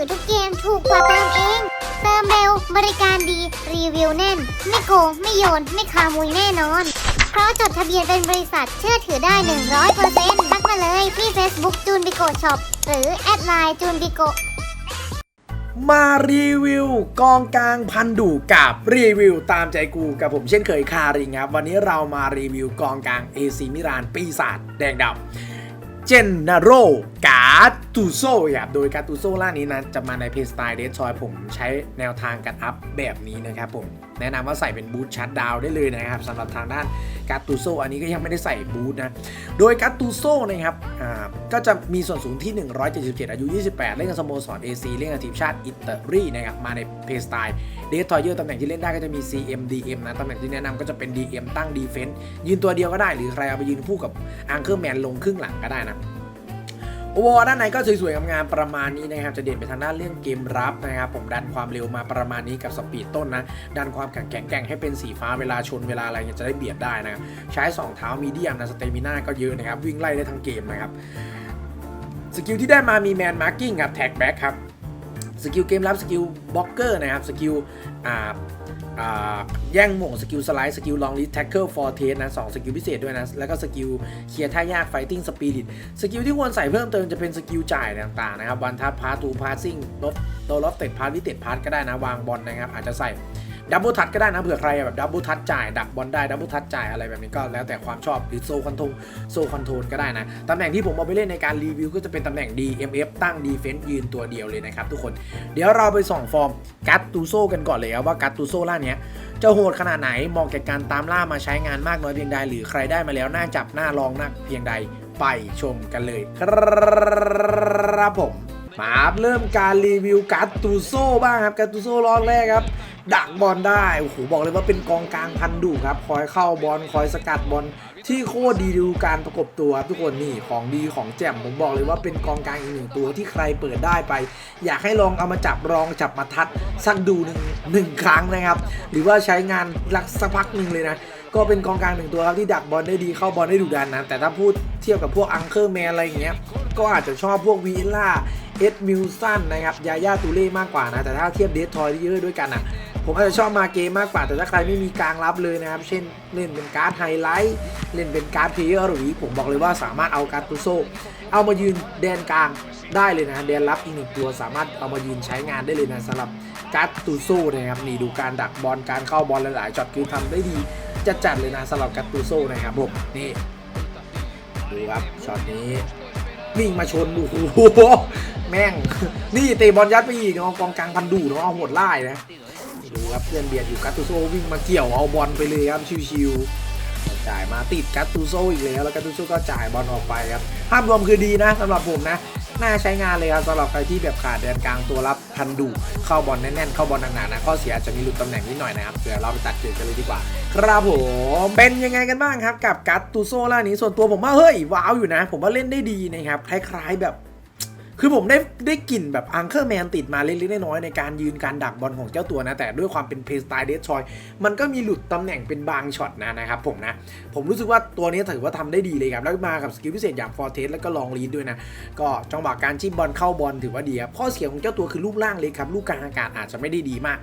อทุกเกมถูกกว่าเติมเอง เติมเร็ว บริการดี รีวิวแน่น ไม่โกง ไม่โยน ไม่ขโมยแน่นอน เพราะจดทะเบียนเป็นบริษัทเชื่อถือได้ 100%ทักมาเลยที่ Facebook จูนบิโกช็อปหรือแอดไลน์จูนบิโกมารีวิวกองกลางพันดุกับรีวิวตามใจกูกับผมเช่นเคยคาริงครับ วันนี้เรามารีวิวกองกลางเอซีมิรานปีศาจแดงดำ เจนนาโรกาตูโซครับโดยกาตูโซล่านี้นะจะมาในเพสไตล์เดสชอยผมใช้แนวทางการอัพแบบนี้นะครับผม แนะนำว่าใส่เป็นบูทชัดดาวได้เลยนะครับสำหรับทางด้านกาตูโซอันนี้ก็ยังไม่ได้ใส่บูทนะ โดยกาตูโซนะครับก็จะมีส่วนสูงที่ 177 อายุ 28 เล่นกับสโมสร AC เล่นกับทีมชาติอิตาลีนะครับมาในเพย์สไตล์เดททอยเยอร์ตำแหน่งที่เล่นได้ก็จะมี CM DM นะตำแหน่งที่แนะนำก็จะเป็น DM ตั้งดีเฟนต์ยืนตัวเดียวก็ได้หรือใครเอาไปยืนคู่กับอังเคิลแมนลงครึ่งหลังก็ได้นะ โอเวอร์ด้านในก็สวยๆงามๆประมาณนี้นะครับ จะเด่นไปทางด้านเรื่องเกมรับนะครับ ผมดันความเร็วมาประมาณนี้กับสปีดต้นนะ ดันความแข็งแกร่งงให้เป็นสีฟ้าเวลาชนเวลาอะไรเงี้ยจะได้เบียดได้นะครับ ใช้ 2 เท้ามีเดียมนะ สเตมิน่าก็เยอะนะครับ วิ่งไล่ได้ทั้งเกมนะครับ สกิลที่ได้มามีแมนมาร์กิ้งกับแท็กแบ็กครับ สกิลเกมรับสกิลบล็อกเกอร์นะครับสกิลอ่าแย่งหม่งสกิลสไลด์สกิลลองลิสแท็กเกิลฟอร์เทสนะสองสกิลพิเศษด้วยนะ แล้วก็สกิลเคลียร์ท่ายากไฟติ้งสปีดิตสกิลที่ควรใส่เพิ่มเติมจะเป็นสกิลจ่ายต่างๆนะครับวันทัพพาร์ตูพาร์ซิ่งลบโดนลบเตะพาร์วิเตะพาร์ก็ได้นะ วางบอลนะครับ อาจจะใส่ ดับเบิลทัชก็ได้นะเผื่อใครแบบดับเบิลทัชจ่ายดักบอลได้ดับเบิลทัชจ่ายอะไรแบบนี้ก็แล้วแต่ความชอบหรือโซคอนโทรโซคอนโทรลก็ได้นะตำแหน่งที่ผมเอาไปเล่นในการรีวิวก็จะเป็นตำแหน่ง DMF ตั้งดีเฟนต์ยืนตัวเดียวเลยนะครับทุกคนเดี๋ยวเราไปส่องฟอร์มกัตตูโซกันก่อนเลยครับว่ากัตตูโซล่าเนี้ยจะโหดขนาดไหนเหมาะแก่การตามล่ามาใช้งานมากน้อยเพียงใด หรือใครได้มาแล้วน่าจับหน่าลองนักเพียงใดไปชมกันเลยครับผมมาเริ่มการรีวิวการ์ตูโซบ้างครับการ์ตูโซรอบแรกครับ ดักบอลได้โอ้โหบอกเลยว่าเป็นกองกลางพันดุครับ คอยเข้าบอลคอยสกัดบอลที่โคตรดีดูการประกบตัวครับทุกคนนี่ของดีของแจ่มผมบอกเลยว่าเป็นกองกลางอีกหนึ่งตัวที่ใครเปิดได้ไป อยากให้ลองเอามาจับรองจับมาทัดสักดูหนึ่งหนึ่งครั้งนะครับ หรือว่าใช้งานรักสักพักหนึ่งเลยนะก็เป็นกองกลางหนึ่งตัวครับที่ดักบอลได้ดีเข้าบอลได้ดุดันนะแต่ถ้าพูดเทียบกับพวกอังเคิลแมนอะไรอย่างเงี้ยก็อาจจะชอบพวกวีล่าเอ็ดมิลสันนะครับยาย่าตูเล่มากกว่านะแต่ถ้าเทียบเดททอยที่เยอะด้วยกันอะ ผมอาจจะชอบมาเกมมากกว่าแต่ถ้าใครไม่มีกลางรับเลยนะครับ เช่นเล่นเป็นการ์ดไฮไลท์เล่นเป็นการ์ดเพลเยอร์หรือผมบอกเลยว่าสามารถเอาการ์ดตุโซเอามายืนแดนกลางได้เลยนะแดนรับอีกหนึ่งตัวสามารถเอามายืนใช้งานได้เลยนะสำหรับการ์ดตุโซนะครับนี่ดูการดักบอลการเข้าบอลหลายๆช็อตคือทำได้ดีจัดๆเลยนะสำหรับการ์ดตุโซนะครับผมนี่ดูครับช็อตนี้วิ่งมาชนโอ้โหแม่ง นี่เตะบอลยัดไปอีกเนาะกองกลางพันดูเนาะเอาโหดไล่นะ ดูครับเพื่อนเบียดอยู่กัตตูโซวิ่งมาเกี่ยวเอาบอลไปเลยครับชิวๆจ่ายมาติดกัตตูโซอีกแล้วแล้วกัตตูโซก็จ่ายบอลออกไปครับภาพรวมคือดีนะสำหรับผมนะน่าใช้งานเลยครับสำหรับใครที่แบบขาดแดนกลางตัวรับพันดูเข้าบอลแน่นๆเข้าบอลหนักๆนะข้อเสียอาจจะมีหลุดตำแหน่งนิดหน่อยนะครับเดี๋ยวเราไปตัดเกมกันเลยดีกว่า ครับผมเป็นยังไงกันบ้างครับกับกัตตูโซล่านี้ส่วนตัวผมว่าเฮ้ยว้าวอยู่นะ ผมว่าเล่นได้ดีนะครับคล้ายๆแบบ คือผมได้ได้กลิ่นแบบอังเ r อร์แมนติดมาเล็กๆน้อยๆในการยืนการดักบอลของเจ้าตัวนะ แต่ด้วยความเป็นเพย์สไตล์เดชชอยมันก็มีหลุดตำแหน่งเป็นบางช็อตนะนะครับผมนะ ผมรู้สึกว่าตัวนี้ถือว่าทำได้ดีเลยครับ แล้วมากับสกิลพิเศษอย่างฟอร์เทสแล้วก็ลองลีดด้วยนะ ก็จังหวะการจิ้มบอลเข้าบอลถือว่าดีครับข้อเสียของเจ้าตัวคือรูปร่างเล็กครับลูกกลางอากาศอาจจะไม่ได้ดีมาก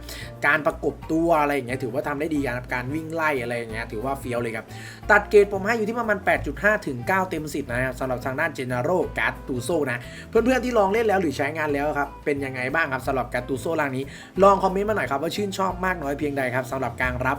การประกบตัวอะไรอย่างเงี้ยถือว่าทำได้ดีครับการวิ่งไล่อะไรอย่างเงี้ยถือว่าเฟี้ยวเลยครับตัดเกรดผมให้อยู่ที่ประมาณ8.5ถึง9เต็ม10นะครับสำหรับทางด้านเจเนโรกาตูโซนะเพื่อนๆที่ลองเล่นแล้วหรือใช้งานแล้วครับ เป็นยังไงบ้างครับสำหรับการ์ตูโซล่างนี้ ลองคอมเมนต์มาหน่อยครับว่าชื่นชอบมากน้อยเพียงใดครับสำหรับการรับ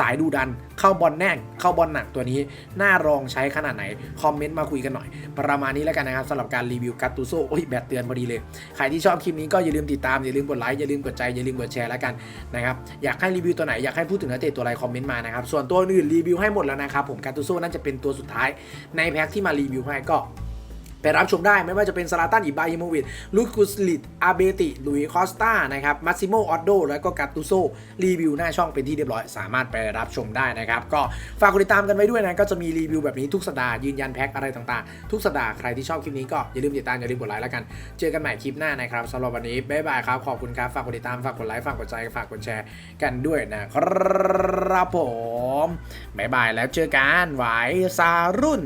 สายดูดัน เข้าบอลแน่นเข้าบอลหนักตัวนี้ น่ารองใช้ขนาดไหน คอมเมนต์มาคุยกันหน่อย ประมาณนี้แล้วกันนะครับสำหรับการรีวิวการตูโซโอ้ยแบตเตือนพอดีเลย ใครที่ชอบคลิปนี้ก็อย่าลืมติดตาม อย่าลืมกดไลค์อย่าลืมกดใจอย่าลืมกดแชร์แล้วกันนะครับอยากให้รีวิวตัวไหนอยากให้พูดถึงนักเตะตัวอะไรคอมเมนต์มานะครับส่วนตัวอื่นรีวิวให้หมดแล้วนะครับผมการตูโซน่าจะเป็นตัวสุดท้ายในแพ็คที่มารีวิวให้ก็ ไปรับชมได้ไม่ว่าจะเป็นซาลาตันอิบราฮิโมวิชลูคุสลิดอาเบติลุยคอสตานะครับมัสซิโมออดโดแล้วก็กาตูโซรีวิวหน้าช่องเป็นที่เรียบร้อย สามารถไปรับชมได้นะครับ ก็ฝากกดติดตามกันไว้ด้วยนะ ก็จะมีรีวิวแบบนี้ทุกสัปดาห์ยืนยันแพ็คอะไรต่างๆ ทุกสัปดาห์ใครที่ชอบคลิปนี้ก็อย่าลืมติดตามอย่าลืมกดไลค์แล้วกัน เจอกันใหม่คลิปหน้านะครับสำหรับวันนี้บ๊ายบายครับขอบคุณครับฝากกดติดตามฝากกดไลค์ฝากกดใจฝากกดแชร์กันด้วยนะครับผมบ๊ายบายแล้วเจอกันไว้ซารุ่น